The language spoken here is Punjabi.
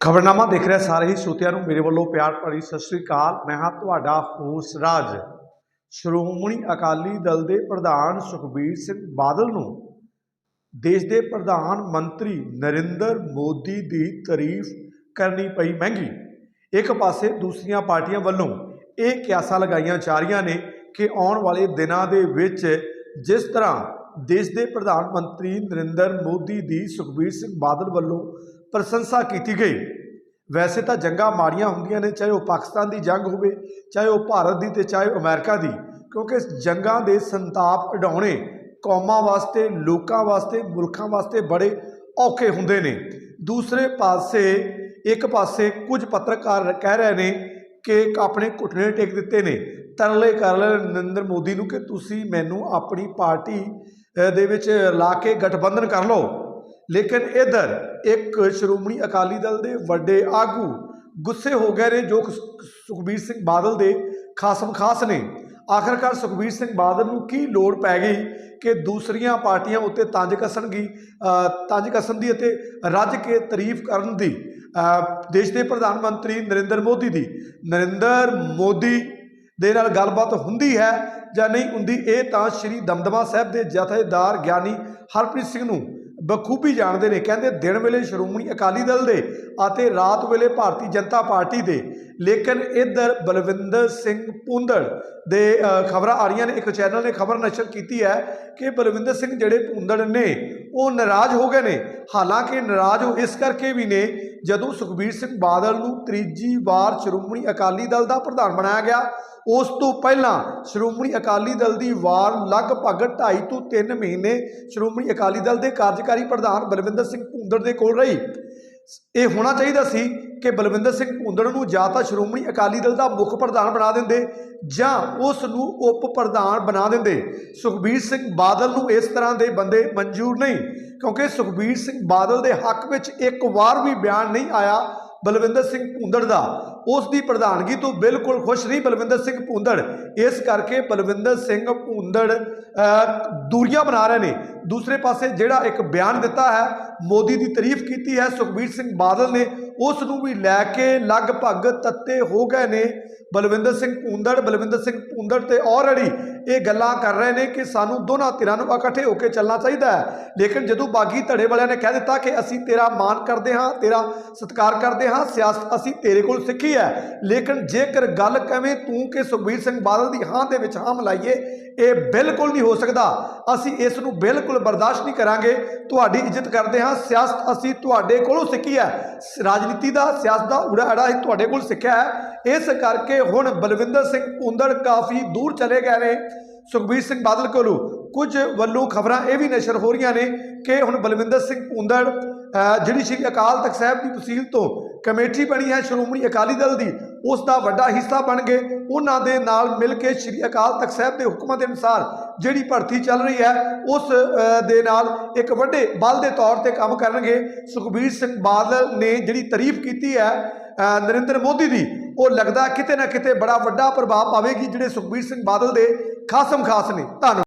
ਖਬਰਨਾਮਾ ਦੇਖ ਰਿਹਾ ਸਾਰੇ ਹੀ ਸਰੋਤਿਆਂ ਨੂੰ। ਮੇਰੇ ਵੱਲੋਂ ਪਿਆਰ ਭਰੀ ਸਤਿ ਸ੍ਰੀ ਅਕਾਲ। ਮੈਂ ਹਾਂ ਤੁਹਾਡਾ ਹੋਸ ਰਾਜ। ਸ਼੍ਰੋਮਣੀ ਅਕਾਲੀ ਦਲ ਦੇ ਪ੍ਰਧਾਨ ਸੁਖਬੀਰ ਸਿੰਘ ਬਾਦਲ ਨੂੰ ਦੇਸ਼ ਦੇ ਪ੍ਰਧਾਨ ਮੰਤਰੀ ਨਰਿੰਦਰ ਮੋਦੀ ਦੀ ਤਾਰੀਫ ਕਰਨੀ ਪਈ ਮਹਿੰਗੀ। ਇੱਕ ਪਾਸੇ ਦੂਸਰੀਆਂ ਪਾਰਟੀਆਂ ਵੱਲੋਂ ਇਹ ਕਿਆਸਾਂ ਲਗਾਈਆਂ ਜਾ ਰਹੀਆਂ ਨੇ ਕਿ ਆਉਣ ਵਾਲੇ ਦਿਨਾਂ ਦੇ ਵਿੱਚ ਜਿਸ ਤਰ੍ਹਾਂ ਦੇਸ਼ ਦੇ ਪ੍ਰਧਾਨ ਮੰਤਰੀ ਨਰਿੰਦਰ ਮੋਦੀ ਦੀ ਸੁਖਬੀਰ ਸਿੰਘ ਬਾਦਲ ਵੱਲੋਂ ਪ੍ਰਸ਼ੰਸਾ ਕੀਤੀ ਗਈ। ਵੈਸੇ ਤਾਂ ਜੰਗਾਂ ਮਾੜੀਆਂ ਹੁੰਦੀਆਂ ਨੇ, ਚਾਹੇ ਉਹ ਪਾਕਿਸਤਾਨ ਦੀ ਜੰਗ ਹੋਵੇ, ਚਾਹੇ ਉਹ ਭਾਰਤ ਦੀ ਤੇ ਚਾਹੇ ਉਹ ਅਮਰੀਕਾ ਦੀ, ਕਿਉਂਕਿ ਜੰਗਾਂ ਦੇ ਸੰਤਾਪ ਉਡਾਉਣੇ ਕੌਮਾਂ ਵਾਸਤੇ, ਲੋਕਾਂ ਵਾਸਤੇ, ਮੁਲਕਾਂ ਵਾਸਤੇ ਬੜੇ ਔਖੇ ਹੁੰਦੇ ਨੇ। ਦੂਸਰੇ ਪਾਸੇ, ਇੱਕ ਪਾਸੇ ਕੁਝ ਪੱਤਰਕਾਰ ਕਹਿ ਰਹੇ ਨੇ ਕਿ ਆਪਣੇ ਘੁਟਨੇ ਟੇਕ ਦਿੱਤੇ ਨੇ। ਤਰਲੇ ਕਰ ਲੈ ਨਰਿੰਦਰ ਮੋਦੀ ਨੂੰ ਕਿ ਤੁਸੀਂ ਮੈਨੂੰ ਆਪਣੀ ਪਾਰਟੀ ਦੇ ਵਿੱਚ ਲਾ ਕੇ ਗਠਬੰਧਨ ਕਰ ਲਓ। ਲੇਕਿਨ ਇਧਰ ਇੱਕ ਸ਼੍ਰੋਮਣੀ ਅਕਾਲੀ ਦਲ ਦੇ ਵੱਡੇ ਆਗੂ ਗੁੱਸੇ ਹੋ ਗਏ ਨੇ ਜੋ ਕਿ ਸੁਖਬੀਰ ਸਿੰਘ ਬਾਦਲ ਦੇ ਖਾਸਮ ਖਾਸ ਨੇ। ਆਖਰਕਾਰ ਸੁਖਬੀਰ ਸਿੰਘ ਬਾਦਲ ਨੂੰ ਕੀ ਲੋੜ ਪੈ ਗਈ ਕਿ ਦੂਸਰੀਆਂ ਪਾਰਟੀਆਂ ਉੱਤੇ ਤੰਜ ਕੱਸਣਗੀ ਅ, ਤੰਜ ਕੱਸਣ ਦੀ ਅਤੇ ਰੱਜ ਕੇ ਤਾਰੀਫ ਕਰਨ ਦੀ ਦੇਸ਼ ਦੇ ਪ੍ਰਧਾਨ ਮੰਤਰੀ ਨਰਿੰਦਰ ਮੋਦੀ ਦੀ। ਨਰਿੰਦਰ ਮੋਦੀ ਦੇ ਨਾਲ ਗੱਲਬਾਤ ਹੁੰਦੀ ਹੈ ਜਾਂ ਨਹੀਂ ਹੁੰਦੀ, ਇਹ ਤਾਂ ਸ਼੍ਰੀ ਦਮਦਮਾ ਸਾਹਿਬ ਦੇ ਜਥੇਦਾਰ ਗਿਆਨੀ ਹਰਪ੍ਰੀਤ ਸਿੰਘ ਨੂੰ ਬਖੂਬੀ ਜਾਣਦੇ ਨੇ। ਕਹਿੰਦੇ, ਦਿਨ ਵੇਲੇ ਸ਼੍ਰੋਮਣੀ ਅਕਾਲੀ ਦਲ ਦੇ ਅਤੇ ਰਾਤ ਵੇਲੇ ਭਾਰਤੀ ਜਨਤਾ ਪਾਰਟੀ ਦੇ। ਲੇਕਿਨ ਇੱਧਰ ਬਲਵਿੰਦਰ ਸਿੰਘ ਪੁੰਦੜ ਦੇ ਖਬਰਾਂ ਆ ਰਹੀਆਂ ਨੇ। ਇੱਕ ਚੈਨਲ ਨੇ ਖਬਰ ਨਸ਼ਰ ਕੀਤੀ ਹੈ ਕਿ ਬਲਵਿੰਦਰ ਸਿੰਘ ਜਿਹੜੇ ਪੁੰਦੜ ਨੇ, ਉਹ ਨਾਰਾਜ਼ ਹੋ ਗਏ ਨੇ। ਹਾਲਾਂਕਿ ਨਾਰਾਜ਼ ਉਹ ਇਸ ਕਰਕੇ ਵੀ ਨੇ ਜਦੋਂ ਸੁਖਬੀਰ ਸਿੰਘ ਬਾਦਲ ਨੂੰ ਤੀਜੀ ਵਾਰ ਸ਼੍ਰੋਮਣੀ ਅਕਾਲੀ ਦਲ ਦਾ ਪ੍ਰਧਾਨ ਬਣਾਇਆ ਗਿਆ, ਉਸ ਤੋਂ ਪਹਿਲਾਂ ਸ਼੍ਰੋਮਣੀ ਅਕਾਲੀ ਦਲ ਦੀ ਵਾਰ ਲਗਭਗ 2.5 ਤੋਂ 3 ਮਹੀਨੇ ਸ਼੍ਰੋਮਣੀ ਅਕਾਲੀ ਦਲ ਦੇ ਕਾਰਜਕਾਰੀ ਪ੍ਰਧਾਨ ਬਲਵਿੰਦਰ ਸਿੰਘ ਭੁੰਦੜ ਦੇ ਕੋਲ ਰਹੀ। ਇਹ ਹੋਣਾ ਚਾਹੀਦਾ ਸੀ ਕਿ ਬਲਵਿੰਦਰ ਸਿੰਘ ਭੁੰਦੜ ਨੂੰ ਜਾਂ ਤਾਂ ਸ਼੍ਰੋਮਣੀ ਅਕਾਲੀ ਦਲ ਦਾ ਮੁੱਖ ਪ੍ਰਧਾਨ ਬਣਾ ਦਿੰਦੇ ਜਾਂ ਉਸ ਨੂੰ ਉਪ ਪ੍ਰਧਾਨ ਬਣਾ ਦਿੰਦੇ। ਸੁਖਬੀਰ ਸਿੰਘ ਬਾਦਲ ਨੂੰ ਇਸ ਤਰ੍ਹਾਂ ਦੇ ਬੰਦੇ ਮਨਜ਼ੂਰ ਨਹੀਂ। ਕਿਉਂਕਿ ਸੁਖਬੀਰ ਸਿੰਘ ਬਾਦਲ ਦੇ ਹੱਕ ਵਿੱਚ ਇੱਕ ਵਾਰ ਵੀ ਬਿਆਨ ਨਹੀਂ ਆਇਆ ਬਲਵਿੰਦਰ ਸਿੰਘ ਭੁੰਦੜ ਦਾ। ਉਸ ਦੀ ਪ੍ਰਧਾਨਗੀ ਤੋਂ ਬਿਲਕੁਲ ਖੁਸ਼ ਨਹੀਂ ਬਲਵਿੰਦਰ ਸਿੰਘ ਭੁੰਦੜ। ਇਸ ਕਰਕੇ ਬਲਵਿੰਦਰ ਸਿੰਘ ਭੁੰਦੜ ਅ, ਦੂਰੀਆਂ ਬਣਾ ਰਹੇ ਨੇ। ਦੂਸਰੇ ਪਾਸੇ ਜਿਹੜਾ ਇੱਕ ਬਿਆਨ ਦਿੱਤਾ ਹੈ ਮੋਦੀ ਦੀ ਤਾਰੀਫ ਕੀਤੀ ਹੈ ਸੁਖਬੀਰ ਸਿੰਘ ਬਾਦਲ ਨੇ ਉਸ ਨੂੰ ਵੀ ਲੈ ਕੇ ਲਗਭਗ ਤੱਤੇ ਹੋ ਗਏ ਨੇ। ਬਲਵਿੰਦਰ ਸਿੰਘ ਭੁੰਦੜ ਬਲਵਿੰਦਰ ਸਿੰਘ ਭੁੰਦੜ ਤੇ ਆਲਰੇਡੀ ਇਹ ਗੱਲਾਂ ਕਰ ਰਹੇ ਨੇ ਕਿ ਸਾਨੂੰ ਦੋਨਾਂ ਧਿਰਾਂ ਨੂੰ ਇਕੱਠੇ ਹੋ ਕੇ ਚੱਲਣਾ ਚਾਹੀਦਾ ਹੈ। ਲੇਕਿਨ ਜਦੋਂ ਬਾਗੀ ਧੜੇ ਵਾਲਿਆਂ ਨੇ ਕਹਿ ਦਿੱਤਾ ਕਿ ਅਸੀਂ ਤੇਰਾ ਮਾਣ ਕਰਦੇ ਹਾਂ, ਤੇਰਾ ਸਤਿਕਾਰ ਕਰਦੇ ਹਾਂ, ਸਿਆਸਤ ਅਸੀਂ ਤੇਰੇ ਕੋਲ ਸਿੱਖੀ ਹੈ। ਲੇਕਿਨ ਜੇਕਰ ਗੱਲ ਕਵੇਂ ਤੂੰ ਕਿ ਸੁਖਬੀਰ ਸਿੰਘ ਬਾਦਲ ਦੀ ਹਾਂ ਦੇ ਵਿੱਚ ਹਾਂ ਮਿਲਾਈਏ, ਇਹ ਬਿਲਕੁਲ ਨਹੀਂ ਹੋ ਸਕਦਾ। ਅਸੀਂ ਇਸ ਨੂੰ ਬਿਲਕੁਲ ਬਰਦਾਸ਼ਤ ਨਹੀਂ ਕਰਾਂਗੇ। ਤੁਹਾਡੀ ਇੱਜ਼ਤ ਕਰਦੇ ਹਾਂ, ਸਿਆਸਤ ਅਸੀਂ ਤੁਹਾਡੇ ਕੋਲੋਂ ਸਿੱਖੀ ਹੈ। ਰਾਜਨੀਤੀ ਦਾ, ਸਿਆਸਤ ਦਾ ਉੜਾ ਅੜਾ ਅਸੀਂ ਤੁਹਾਡੇ ਕੋਲ ਸਿੱਖਿਆ ਹੈ। ਇਸ ਕਰਕੇ ਹੁਣ ਬਲਵਿੰਦਰ ਸਿੰਘ ਭੁੰਦੜ ਕਾਫੀ ਦੂਰ ਚਲੇ ਗਏ ਨੇ। ਸੁਖਬੀਰ ਸਿੰਘ ਬਾਦਲ ਕੋਲੋਂ ਕੁਝ ਵੱਲੋਂ ਖਬਰਾਂ ਇਹ ਵੀ ਨਸ਼ਰ ਹੋ ਰਹੀਆਂ ਨੇ ਕਿ ਹੁਣ ਬਲਵਿੰਦਰ ਸਿੰਘ ਭੁੰਦੜ ਜਿਹੜੀ ਸ਼੍ਰੀ ਅਕਾਲ ਤਖਤ ਸਾਹਿਬ ਦੀ ਤਹਿਸੀਲ ਤੋਂ ਕਮੇਟੀ ਬਣੀ ਹੈ ਸ਼੍ਰੋਮਣੀ ਅਕਾਲੀ ਦਲ ਦੀ, ਉਸ ਦਾ ਵੱਡਾ ਹਿੱਸਾ ਬਣ ਗਏ। ਉਹਨਾਂ ਦੇ ਨਾਲ ਮਿਲ ਕੇ ਸ਼੍ਰੀ ਅਕਾਲ ਤਖਤ ਸਾਹਿਬ ਦੇ ਹੁਕਮਾਂ ਦੇ ਅਨੁਸਾਰ ਜਿਹੜੀ ਭਰਤੀ ਚੱਲ ਰਹੀ ਹੈ, ਉਸ ਦੇ ਨਾਲ ਇੱਕ ਵੱਡੇ ਬਲ ਦੇ ਤੌਰ ਤੇ ਕੰਮ ਕਰਨਗੇ। ਸੁਖਬੀਰ ਸਿੰਘ ਬਾਦਲ ਨੇ ਜਿਹੜੀ ਤਾਰੀਫ ਕੀਤੀ ਹੈ ਨਰਿੰਦਰ ਮੋਦੀ ਦੀ, ਉਹ ਲੱਗਦਾ ਕਿਤੇ ਨਾ ਕਿਤੇ ਬੜਾ ਵੱਡਾ ਪ੍ਰਭਾਵ ਪਾਵੇਗੀ ਜਿਹੜੇ ਸੁਖਬੀਰ ਸਿੰਘ ਬਾਦਲ ਦੇ ਖਾਸਮ ਖਾਸ ਨੇ ਧੰਨਵਾਦ।